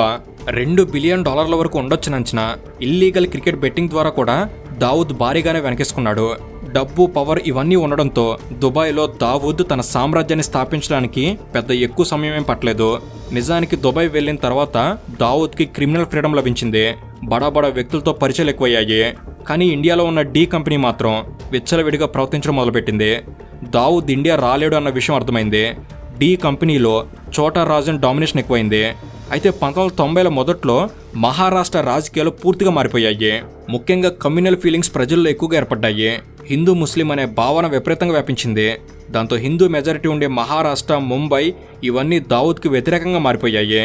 రెండు బిలియన్ డాలర్ల వరకు ఉండొచ్చునంచిన ఇల్లీగల్ క్రికెట్ బెట్టింగ్ ద్వారా కూడా దావుద్ భారీగానే వెనకేసుకున్నాడు. డబ్బు పవర్ ఇవన్నీ ఉండడంతో దుబాయ్లో దావూద్ తన సామ్రాజ్యాన్ని స్థాపించడానికి పెద్ద ఎక్కువ సమయమేం పట్టలేదు. నిజానికి దుబాయ్ వెళ్ళిన తర్వాత దావూద్కి క్రిమినల్ ఫ్రీడమ్ లభించింది. బడా బడా వ్యక్తులతో పరిచయాలు ఎక్కువయ్యాయి. కానీ ఇండియాలో ఉన్న డీ కంపెనీ మాత్రం విచ్చలవిడిగా ప్రవర్తించడం మొదలుపెట్టింది. దావూద్ ఇండియా రాలేడు అన్న విషయం అర్థమైంది. డీ కంపెనీలో చోటా రాజన్ డామినేషన్ ఎక్కువైంది. అయితే పంతొమ్మిది వందల తొంభైల మొదట్లో మహారాష్ట్ర రాజకీయాలు పూర్తిగా మారిపోయాయి. ముఖ్యంగా కమ్యూనల్ ఫీలింగ్స్ ప్రజల్లో ఎక్కువగా ఏర్పడ్డాయి. హిందూ ముస్లిం అనే భావన విపరీతంగా వ్యాపించింది. దాంతో హిందూ మెజారిటీ ఉండే మహారాష్ట్ర ముంబై ఇవన్నీ దావుద్కి వ్యతిరేకంగా మారిపోయాయి.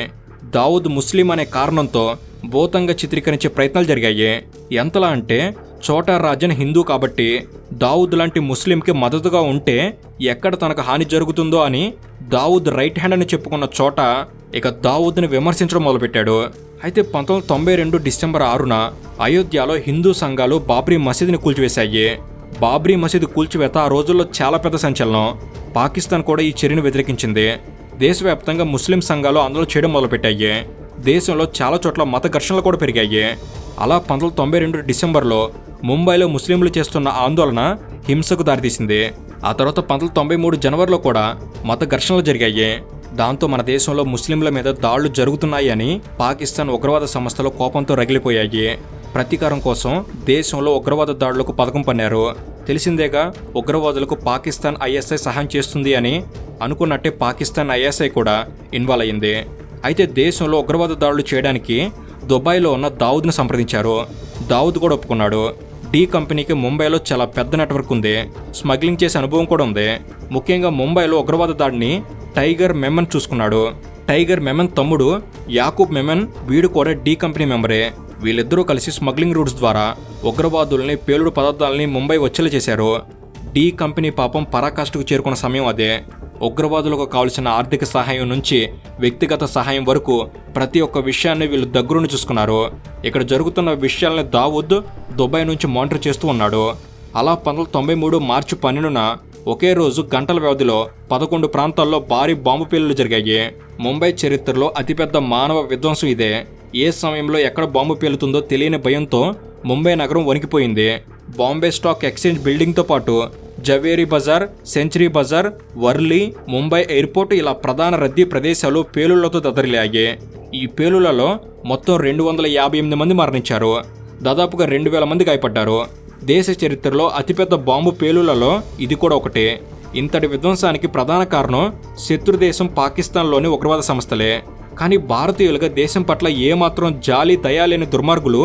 దావుద్ ముస్లిం అనే కారణంతో భూతంగా చిత్రీకరించే ప్రయత్నాలు జరిగాయి. ఎంతలా అంటే చోటా రాజన్ హిందూ కాబట్టి దావుద్ లాంటి ముస్లింకి మద్దతుగా ఉంటే ఎక్కడ తనకు హాని జరుగుతుందో అని దావుద్ రైట్ హ్యాండ్ అని చెప్పుకున్న చోట ఇక దావుద్ని విమర్శించడం మొదలుపెట్టాడు. అయితే పంతొమ్మిది తొంభై రెండు డిసెంబర్ ఆరున అయోధ్యలో హిందూ సంఘాలు బాబ్రీ మసీదుని కూల్చివేశాయి. బాబ్రీ మసీదు కూల్చివేత ఆ రోజుల్లో చాలా పెద్ద సంచలనం. పాకిస్తాన్ కూడా ఈ చర్యను వ్యతిరేకించింది. దేశవ్యాప్తంగా ముస్లిం సంఘాలు ఆందోళన చేయడం మొదలుపెట్టాయి. దేశంలో చాలా చోట్ల మత ఘర్షణలు కూడా పెరిగాయి. అలా పంతొమ్మిది తొంభై రెండు డిసెంబర్లో ముంబైలో ముస్లింలు చేస్తున్న ఆందోళన హింసకు దారితీసింది. ఆ తర్వాత పంతొమ్మిది తొంభై మూడు జనవరిలో కూడా మత ఘర్షణలు జరిగాయి. దాంతో మన దేశంలో ముస్లింల మీద దాడులు జరుగుతున్నాయి అని పాకిస్తాన్ ఉగ్రవాద సంస్థలు కోపంతో రగిలిపోయాయి. ప్రతీకారం కోసం దేశంలో ఉగ్రవాద దాడులకు పథకం పన్నారు. తెలిసిందేగా ఉగ్రవాదులకు పాకిస్తాన్ ఐఎస్ఐ సహాయం చేస్తుంది అని అనుకున్నట్టే పాకిస్తాన్ ఐఎస్ఐ కూడా ఇన్వాల్వ్ అయింది. అయితే దేశంలో ఉగ్రవాద దాడులు చేయడానికి దుబాయ్లో ఉన్న దావుద్ను సంప్రదించారు. దావుద్ కూడా ఒప్పుకున్నాడు. డీ కంపెనీకి ముంబైలో చాలా పెద్ద నెట్వర్క్ ఉంది. స్మగ్లింగ్ చేసే అనుభవం కూడా ఉంది. ముఖ్యంగా ముంబైలో ఉగ్రవాద దాడిని టైగర్ మెమన్ చూసుకున్నాడు. టైగర్ మెమన్ తమ్ముడు యాకూబ్ మెమన్ వీడు కూడా డీ కంపెనీ మెంబరే. వీళ్ళిద్దరూ కలిసి స్మగ్లింగ్ రూట్స్ ద్వారా ఉగ్రవాదుల్ని పేలుడు పదార్థాలని ముంబై వచ్చేలా చేశారు. డీ కంపెనీ పాపం పరాకాష్ఠకు చేరుకున్న సమయం అదే. ఉగ్రవాదులకు కావలసిన ఆర్థిక సహాయం నుంచి వ్యక్తిగత సహాయం వరకు ప్రతి ఒక్క విషయాన్ని వీళ్ళు దగ్గరుండి చూసుకున్నారు. ఇక్కడ జరుగుతున్న విషయాల్ని దావుద్ దుబాయ్ నుంచి మానిటర్ చేస్తూ ఉన్నాడు. అలా పంతొమ్మిది తొంభై మూడు మార్చి పన్నెండున ఒకే రోజు గంటల వ్యవధిలో పదకొండు ప్రాంతాల్లో భారీ బాంబు పేలులు జరిగాయి. ముంబై చరిత్రలో అతిపెద్ద మానవ విధ్వంసం ఇదే. ఏ సమయంలో ఎక్కడ బాంబు పేలుతుందో తెలియని భయంతో ముంబై నగరం వణికిపోయింది. బాంబే స్టాక్ ఎక్స్చేంజ్ బిల్డింగ్తో పాటు జవేరీ బజార్ సెంచరీ బజార్ వర్లీ ముంబై ఎయిర్పోర్ట్ ఇలా ప్రధాన రద్దీ ప్రదేశాలు పేలుళ్ళతో దదరిలాయి ఈ పేలులలో మొత్తం రెండు వందల యాభై ఎనిమిది మంది మరణించారు. దాదాపుగా రెండు వేల మంది గాయపడ్డారు. దేశ చరిత్రలో అతిపెద్ద బాంబు పేలులలో ఇది కూడా ఒకటే. ఇంతటి విధ్వంసానికి ప్రధాన కారణం శత్రుదేశం పాకిస్తాన్లోని ఉగ్రవాద సంస్థలే. కానీ భారతీయులుగా దేశం పట్ల ఏమాత్రం జాలి దయాలేని దుర్మార్గులు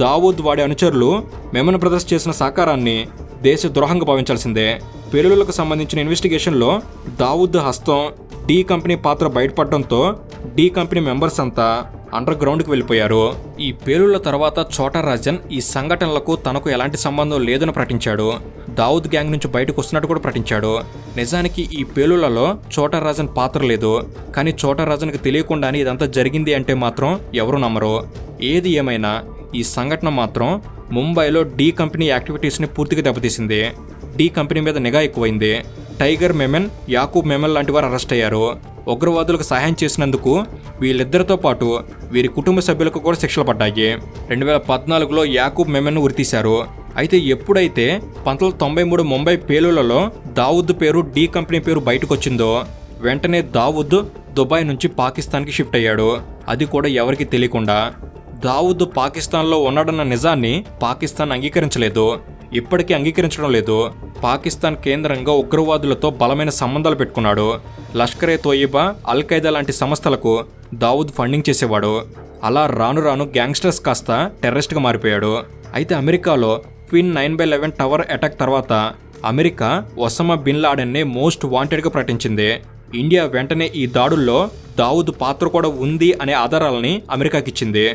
దావూద్ వాడి అనుచరులు మెమన్ బ్రదర్స్ చేసిన సహకారాన్ని దేశ ద్రోహంగా భావించాల్సిందే. పేలులకు సంబంధించిన ఇన్వెస్టిగేషన్లో దావూద్ హస్తం డీ కంపెనీ పాత్ర బయటపడడంతో డీ కంపెనీ మెంబర్స్ అంతా అండర్ గ్రౌండ్కి వెళ్ళిపోయారు. ఈ పేలుళ్ళ తర్వాత చోటా రాజన్ ఈ సంఘటనలకు తనకు ఎలాంటి సంబంధం లేదని ప్రకటించాడు. దావుద్ గ్యాంగ్ నుంచి బయటకు వస్తున్నట్టు కూడా ప్రకటించాడు. నిజానికి ఈ పేలుళ్ళలో చోటా రాజన్ పాత్ర లేదు. కానీ చోటా రాజన్కి తెలియకుండానే ఇదంతా జరిగింది అంటే మాత్రం ఎవరు నమ్మరు. ఏది ఏమైనా ఈ సంఘటన మాత్రం ముంబైలో డీ కంపెనీ యాక్టివిటీస్ని పూర్తిగా దెబ్బతీసింది. డీ కంపెనీ మీద నిఘా ఎక్కువైంది. టైగర్ మెమెన్ యాకూబ్ మెమెన్ లాంటి వారు అరెస్ట్ అయ్యారు. ఉగ్రవాదులకు సహాయం చేసినందుకు వీళ్ళిద్దరితో పాటు వీరి కుటుంబ సభ్యులకు కూడా శిక్షలు పడ్డాయి. రెండు వేల పద్నాలుగులో యాకూబ్ మెమెన్ను ఉరితీశారు. అయితే ఎప్పుడైతే పంతొమ్మిది తొంభై మూడు ముంబై పేలులలో దావుద్ పేరు డీ కంపెనీ పేరు బయటకు వచ్చిందో వెంటనే దావుద్ దుబాయ్ నుంచి పాకిస్తాన్కి షిఫ్ట్ అయ్యాడు. అది కూడా ఎవరికి తెలియకుండా. దావుద్ పాకిస్తాన్లో ఉన్నాడన్న నిజాన్ని పాకిస్తాన్ అంగీకరించలేదు. ఇప్పటికీ అంగీకరించడం లేదు. పాకిస్తాన్ కేంద్రంగా ఉగ్రవాదులతో బలమైన సంబంధాలు పెట్టుకున్నాడు. లష్కరే తోయిబా అల్ ఖైదా లాంటి సంస్థలకు దావుద్ ఫండింగ్ చేసేవాడు. అలా రాను రాను గ్యాంగ్స్టర్స్ కాస్త టెర్రరిస్ట్గా మారిపోయాడు. అయితే అమెరికాలో queen nine by eleven tower attack తర్వాత అమెరికా ఒసమా బిన్ లాడెన్ని మోస్ట్ వాంటెడ్గా ప్రకటించింది. ఇండియా వెంటనే ఈ దాడుల్లో దావుద్ పాత్ర కూడా ఉంది అనే ఆధారాలని అమెరికాకిచ్చింది.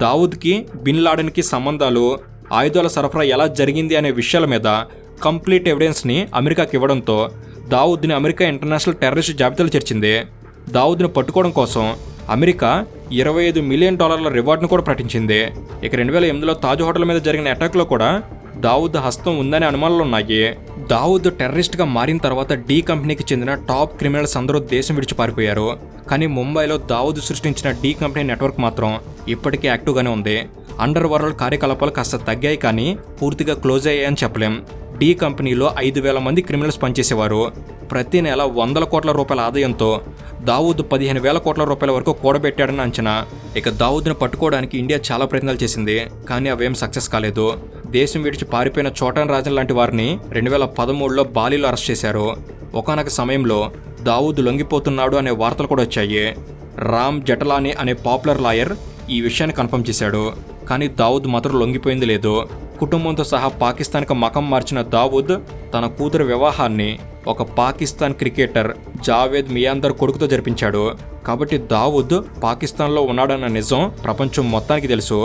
దావుద్కి బిన్ లాడెన్కి సంబంధాలు ఆయుధాల సరఫరా ఎలా జరిగింది అనే విషయాల మీద కంప్లీట్ ఎవిడెన్స్ని అమెరికాకి ఇవ్వడంతో దావుద్ని అమెరికా ఇంటర్నేషనల్ టెర్రరిస్ట్ జాబితాలో చేర్చింది. దావుద్ని పట్టుకోవడం కోసం అమెరికా ఇరవై ఐదు మిలియన్ డాలర్ల రివార్డును కూడా ప్రకటించింది. ఇక రెండు వేల ఎనిమిదిలో తాజ్ హోటల్ మీద జరిగిన అటాక్లో కూడా దావుద్ హస్తం ఉందనే అనుమానాలు ఉన్నాయి. దావుద్ టెర్రరిస్ట్గా మారిన తర్వాత డీ కంపెనీకి చెందిన టాప్ క్రిమినల్స్ అందరూ దేశం విడిచి పారిపోయారు. కానీ ముంబైలో దావుద్ సృష్టించిన డీ కంపెనీ నెట్వర్క్ మాత్రం ఇప్పటికీ యాక్టివ్గానే ఉంది. అండర్ వరల్డ్ కార్యకలాపాలు కాస్త తగ్గాయి కానీ పూర్తిగా క్లోజ్ అయ్యాయని చెప్పలేం. డి కంపెనీలో ఐదు వేల మంది క్రిమినల్స్ పనిచేసేవారు. ప్రతి నెల వందల కోట్ల రూపాయల ఆదాయంతో దావూద్ పదిహేను వేల కోట్ల రూపాయల వరకు కూడబెట్టాడని అంచనా. ఇక దావూద్ను పట్టుకోవడానికి ఇండియా చాలా ప్రయత్నాలు చేసింది కానీ అవేం సక్సెస్ కాలేదు. దేశం విడిచి పారిపోయిన చోటన్ రాజన్ లాంటి వారిని రెండు వేల పదమూడులో బాలీలో అరెస్ట్ చేశారు. ఒకనొక సమయంలో దావూద్ లొంగిపోతున్నాడు అనే వార్తలు కూడా వచ్చాయి. రామ్ జటలాని అనే పాపులర్ లాయర్ ఈ విషయాన్ని కన్ఫర్మ్ చేశాడు. కానీ దావూద్ మాత్రం లొంగిపోయింది లేదు. కుటుంబంతో సహా పాకిస్తాన్కి మకం మార్చిన దావూద్ తన కూతురు వివాహాన్ని ఒక పాకిస్తాన్ క్రికెటర్ జావేద్ మియాందర్ కొడుకుతో జరిపించాడు. కాబట్టి దావూద్ పాకిస్తాన్లో ఉన్నాడన్న నిజం ప్రపంచం మొత్తానికి తెలుసు.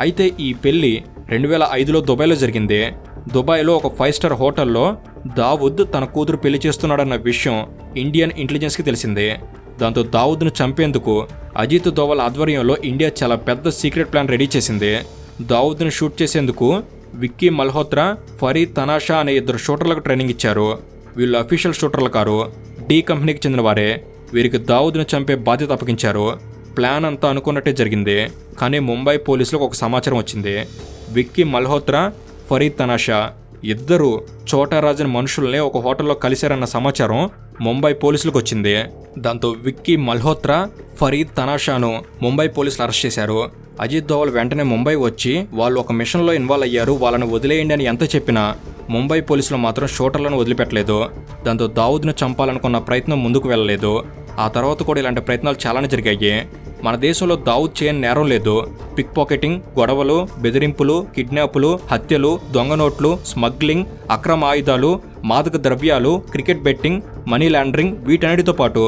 అయితే ఈ పెళ్ళి రెండు వేల ఐదులో దుబాయ్లో జరిగింది. దుబాయ్లో ఒక ఫైవ్ స్టార్ హోటల్లో దావూద్ తన కూతురు పెళ్ళి చేస్తున్నాడన్న విషయం ఇండియన్ ఇంటెలిజెన్స్కి తెలిసిందే. దాంతో దావుద్ను చంపేందుకు అజిత్ దోవల్ ఆధ్వర్యంలో ఇండియా చాలా పెద్ద సీక్రెట్ ప్లాన్ రెడీ చేసింది. దావుద్ను షూట్ చేసేందుకు విక్కీ మల్హోత్రా ఫరీద్ తనాషా అనే ఇద్దరు షూటర్లకు ట్రైనింగ్ ఇచ్చారు. వీళ్ళు అఫీషియల్ షూటర్ల కారు. డి కంపెనీకి చెందిన వారే. వీరికి దావుద్ను చంపే బాధ్యత అప్పగించారు. ప్లాన్ అంతా అనుకున్నట్టే జరిగింది. కానీ ముంబై పోలీసులకు ఒక సమాచారం వచ్చింది. విక్కీ మల్హోత్రా ఫరీద్ తనాషా ఇద్దరు చోటారాజన్ మనుషుల్ని ఒక హోటల్లో కలిశారన్న సమాచారం ముంబై పోలీసులకు వచ్చింది దాంతో విక్కీ మల్హోత్రా ఫరీద్ తనాషాను ముంబై పోలీసులు అరెస్ట్ చేశారు. అజిత్ దోవల్ వెంటనే ముంబై వచ్చి వాళ్ళు ఒక మిషన్లో ఇన్వాల్వ్ అయ్యారు వాళ్ళని వదిలేయండి అని ఎంత చెప్పినా ముంబై పోలీసులు మాత్రం షూటర్లను వదిలిపెట్టలేదు. దాంతో దావుద్ను చంపాలనుకున్న ప్రయత్నం ముందుకు వెళ్ళలేదు. ఆ తర్వాత కూడా ఇలాంటి ప్రయత్నాలు చాలానే జరిగాయి. మన దేశంలో దావుద్ చేయని నేరం లేదు. పిక్ పాకెటింగ్ గొడవలు బెదిరింపులు కిడ్నాపులు హత్యలు దొంగ నోట్లు స్మగ్లింగ్ అక్రమ ఆయుధాలు మాదక ద్రవ్యాలు క్రికెట్ బెట్టింగ్ మనీ లాండరింగ్ వీటన్నిటితో పాటు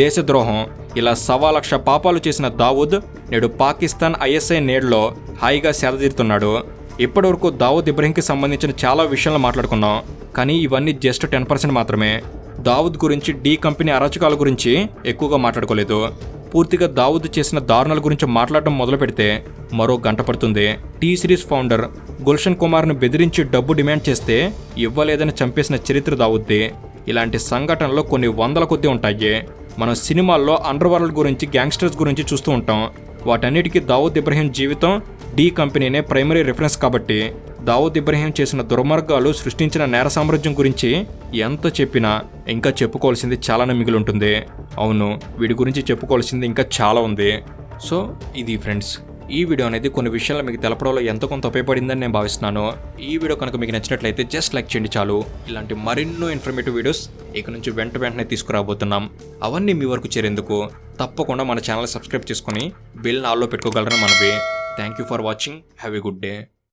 దేశద్రోహం ఇలా సవా లక్ష పాపాలు చేసిన దావూద్ నేడు పాకిస్తాన్ ఐఎస్ఐ నేడులో హాయిగా సేదతీరుతున్నాడు. ఇప్పటివరకు దావూద్ ఇబ్రహీంకి సంబంధించిన చాలా విషయాలు మాట్లాడుకున్నాం. కానీ ఇవన్నీ జస్ట్ టెన్ పర్సెంట్ మాత్రమే. దావూద్ గురించి డీ కంపెనీ అరాచకాల గురించి ఎక్కువగా మాట్లాడుకోలేదు. పూర్తిగా దావూద్ చేసిన దారుణాల గురించి మాట్లాడడం మొదలు పెడితే మరో గంట పడుతుంది. టీ సిరీస్ ఫౌండర్ గుల్షన్ కుమార్ను బెదిరించి డబ్బు డిమాండ్ చేస్తే ఇవ్వలేదని చంపేసిన చరిత్ర దావుద్ది. ఇలాంటి సంఘటనలు కొన్ని వందల కొద్దీ ఉంటాయి. మనం సినిమాల్లో అండర్ వరల్డ్ గురించి గ్యాంగ్స్టర్స్ గురించి చూస్తూ ఉంటాం. వాటన్నిటికీ దావూద్ ఇబ్రహీం జీవితం డి కంపెనీనే ప్రైమరీ రిఫరెన్స్ కాబట్టి దావూద్ ఇబ్రహీం చేసిన దుర్మార్గాలు సృష్టించిన నేర సామ్రాజ్యం గురించి ఎంత చెప్పినా ఇంకా చెప్పుకోవాల్సింది చాలానే మిగిలి ఉంటుంది అవును వీడి గురించి చెప్పుకోవాల్సింది ఇంకా చాలా ఉంది. సో ఇది ఫ్రెండ్స్ ఈ వీడియో అనేది కొన్ని విషయాలు మీకు తెలపడంలో ఎంత కొంత ఉపయోగపడిందని నేను భావిస్తున్నాను. ఈ వీడియో కనుక మీకు నచ్చినట్లయితే జస్ట్ లైక్ చేయండి చాలు. ఇలాంటి మరెన్నో ఇన్ఫర్మేటివ్ వీడియోస్ ఇక నుంచి వెంట వెంటనే తీసుకురాబోతున్నాం. అవన్నీ మీ వరకు చేరేందుకు తప్పకుండా మన ఛానల్ సబ్స్క్రైబ్ చేసుకుని బిల్ ఆల్లో పెట్టుకోగలరని మనవి. Thank you for watching. Have a good day.